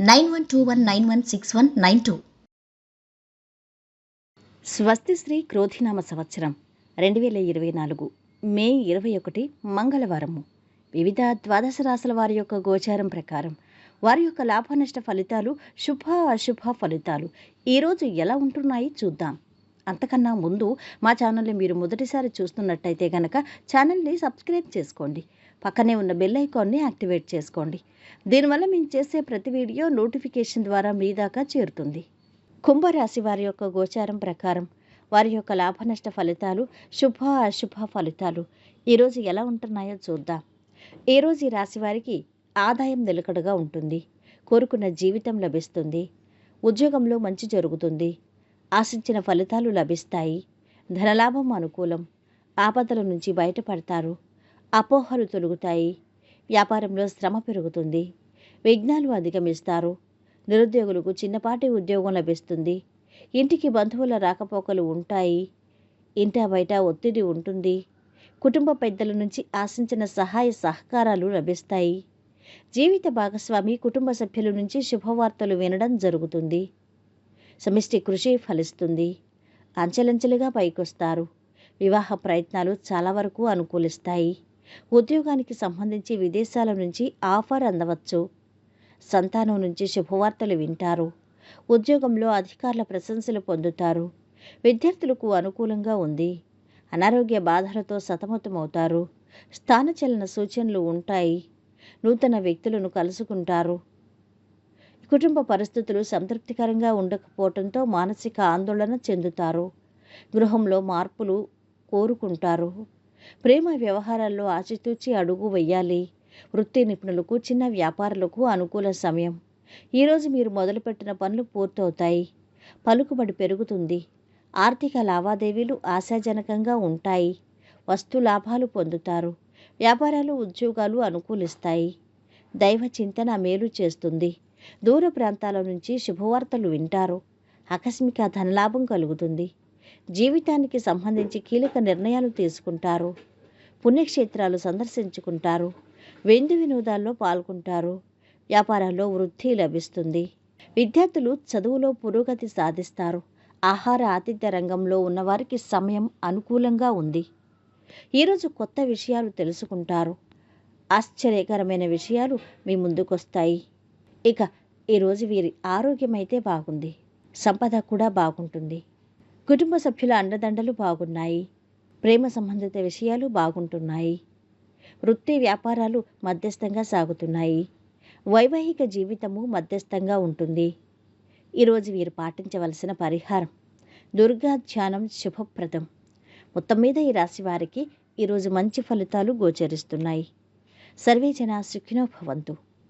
nine one two one nine one six one nine two. స్వస్తి శ్రీ క్రోధినామ సంవత్సరం రెండు వేల ఇరవై నాలుగు మే ఇరవై ఒకటి మంగళవారము. వివిధ ద్వాదశ రాశుల వారి యొక్క గోచారం ప్రకారం వారి యొక్క లాభనష్ట ఫలితాలు శుభ అశుభ ఫలితాలు ఈరోజు ఎలా ఉంటున్నాయి చూద్దాం. అంతకన్నా ముందు మా ఛానల్ని మీరు మొదటిసారి చూస్తున్నట్టయితే గనక ఛానల్ని సబ్స్క్రైబ్ చేసుకోండి. పక్కనే ఉన్న బెల్ ఐకాన్ని యాక్టివేట్ చేసుకోండి. దీనివల్ల మేము చేసే ప్రతి వీడియో నోటిఫికేషన్ ద్వారా మీ దాకా చేరుతుంది. కుంభరాశి వారి యొక్క గోచారం ప్రకారం వారి యొక్క లాభనష్ట ఫలితాలు శుభ అశుభ ఫలితాలు ఈరోజు ఎలా ఉంటున్నాయో చూద్దాం. ఈరోజు ఈ రాశి వారికి ఆదాయం నిలకడగా ఉంటుంది. కోరుకున్న జీవితం లభిస్తుంది. ఉద్యోగంలో మంచి జరుగుతుంది. ఆశించిన ఫలితాలు లభిస్తాయి. ధనలాభం అనుకూలం. ఆపదల నుంచి బయటపడతారు. అపోహలు తొలుగుతాయి. వ్యాపారంలో శ్రమ పెరుగుతుంది. విఘ్నాలు అధిగమిస్తారు. నిరుద్యోగులకు చిన్నపాటి ఉద్యోగం లభిస్తుంది. ఇంటికి బంధువుల రాకపోకలు ఉంటాయి. ఇంటా బయట ఒత్తిడి ఉంటుంది. కుటుంబ పెద్దల నుంచి ఆశించిన సహాయ సహకారాలు లభిస్తాయి. జీవిత భాగస్వామి కుటుంబ సభ్యుల నుంచి శుభవార్తలు వినడం జరుగుతుంది. సమిష్టి కృషి ఫలిస్తుంది. అంచెలంచెలుగా పైకొస్తారు. వివాహ ప్రయత్నాలు చాలా వరకు అనుకూలిస్తాయి. ఉద్యోగానికి సంబంధించి విదేశాల నుంచి ఆఫర్ అందవచ్చు. సంతానం నుంచి శుభవార్తలు వింటారు. ఉద్యోగంలో అధికారుల ప్రశంసలు పొందుతారు. విద్యార్థులకు అనుకూలంగా ఉంది. అనారోగ్య బాధలతో సతమతమవుతారు. స్థానచలన సూచనలు ఉంటాయి. నూతన వ్యక్తులను కలుసుకుంటారు. కుటుంబ పరిస్థితులు సంతృప్తికరంగా ఉండకపోవడంతో మానసిక ఆందోళన చెందుతారు. గృహంలో మార్పులు కోరుకుంటారు. ప్రేమ వ్యవహారాల్లో ఆచితూచి అడుగు వెయ్యాలి వృత్తి నిపుణులకు చిన్న వ్యాపారులకు అనుకూల సమయం. ఈరోజు మీరు మొదలుపెట్టిన పనులు పూర్తవుతాయి. పలుకుబడి పెరుగుతుంది. ఆర్థిక లావాదేవీలు ఆశాజనకంగా ఉంటాయి. వస్తు లాభాలు పొందుతారు. వ్యాపారాలు ఉద్యోగాలు అనుకూలిస్తాయి. దైవ చింతన మేలు చేస్తుంది. దూర ప్రాంతాల నుంచి శుభవార్తలు వింటారు. ఆకస్మిక ధనలాభం కలుగుతుంది. జీవితానికి సంబంధించి కీలక నిర్ణయాలు తీసుకుంటారు. పుణ్యక్షేత్రాలు సందర్శించుకుంటారు. వెందు వినోదాల్లో పాల్గొంటారు. వ్యాపారాల్లో వృద్ధి లభిస్తుంది. విద్యార్థులు చదువులో పురోగతి సాధిస్తారు. ఆహార ఆతిథ్య రంగంలో ఉన్నవారికి సమయం అనుకూలంగా ఉంది. ఈరోజు కొత్త విషయాలు తెలుసుకుంటారు. ఆశ్చర్యకరమైన విషయాలు మీ ముందుకొస్తాయి. ఇక ఈరోజు వీరి ఆరోగ్యం అయితే బాగుంది. సంపద కూడా బాగుంటుంది. కుటుంబ సభ్యుల అండదండలు బాగున్నాయి. ప్రేమ సంబంధిత విషయాలు బాగుంటున్నాయి. వృత్తి వ్యాపారాలు మధ్యస్థంగా సాగుతున్నాయి. వైవాహిక జీవితము మధ్యస్థంగా ఉంటుంది. ఈరోజు వీరు పాటించవలసిన పరిహారం దుర్గా ధ్యానం శుభప్రదం. మొత్తం మీద ఈ రాశి వారికి ఈరోజు మంచి ఫలితాలు గోచరిస్తున్నాయి. సర్వే జన సుఖినో భవంతు.